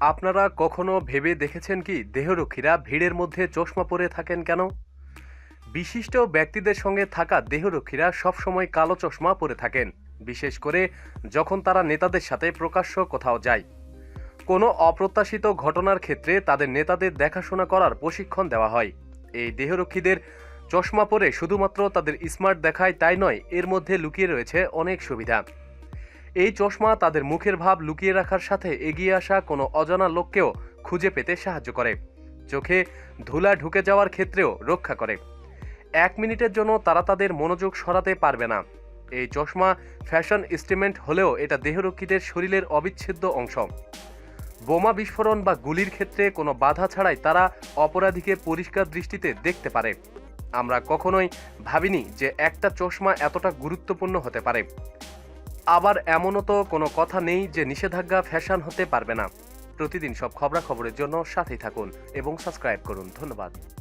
আপনারা কখনো ভেবে দেখেছেন কি দেহরক্ষীরা ভিড়ের মধ্যে চশমা পরে থাকেন কেন? বিশিষ্ট ব্যক্তিদের সঙ্গে থাকা দেহরক্ষীরা সবসময় কালো চশমা পরে থাকেন, বিশেষ করে যখন তারা নেতাদের সাথে প্রকাশ্য কোথাও যায়। কোনো অপ্রত্যাশিত ঘটনার ক্ষেত্রে তাদের নেতাদের দেখাশোনা করার প্রশিক্ষণ দেওয়া হয়। এই দেহরক্ষীদের চশমা পরে শুধুমাত্র তাদের স্মার্ট দেখায় তাই নয়, এর মধ্যে লুকিয়ে রয়েছে অনেক সুবিধা। এই চশমা তাদের মুখের ভাব লুকিয়ে রাখার সাথে এগিয়ে আসা কোনো অজানা লোককেও খুঁজে পেতে সাহায্য করে। চোখে ধুলা ঢুকে যাওয়ার ক্ষেত্রেও রক্ষা করে। এক মিনিটের জন্য তারা তাদের মনোযোগ সরাতে পারবে না। এই চশমা ফ্যাশন ইনস্ট্রুমেন্ট হলেও এটা দেহরক্ষীদের শরীরের অবিচ্ছেদ্য অংশ। বোমা বিস্ফোরণ বা গুলির ক্ষেত্রে কোনো বাধা ছাড়াই তারা অপরাধীকে পরিষ্কার দৃষ্টিতে দেখতে পারে। আমরা কখনোই ভাবিনি যে একটা চশমা এতটা গুরুত্বপূর্ণ হতে পারে। আবার এমনও তো কোনো কথা নেই যে নিষেধাজ্ঞা ফ্যাশন হতে পারবে না। প্রতিদিন সব খবরাখবরের জন্য সাথেই থাকুন এবং সাবস্ক্রাইব করুন। ধন্যবাদ।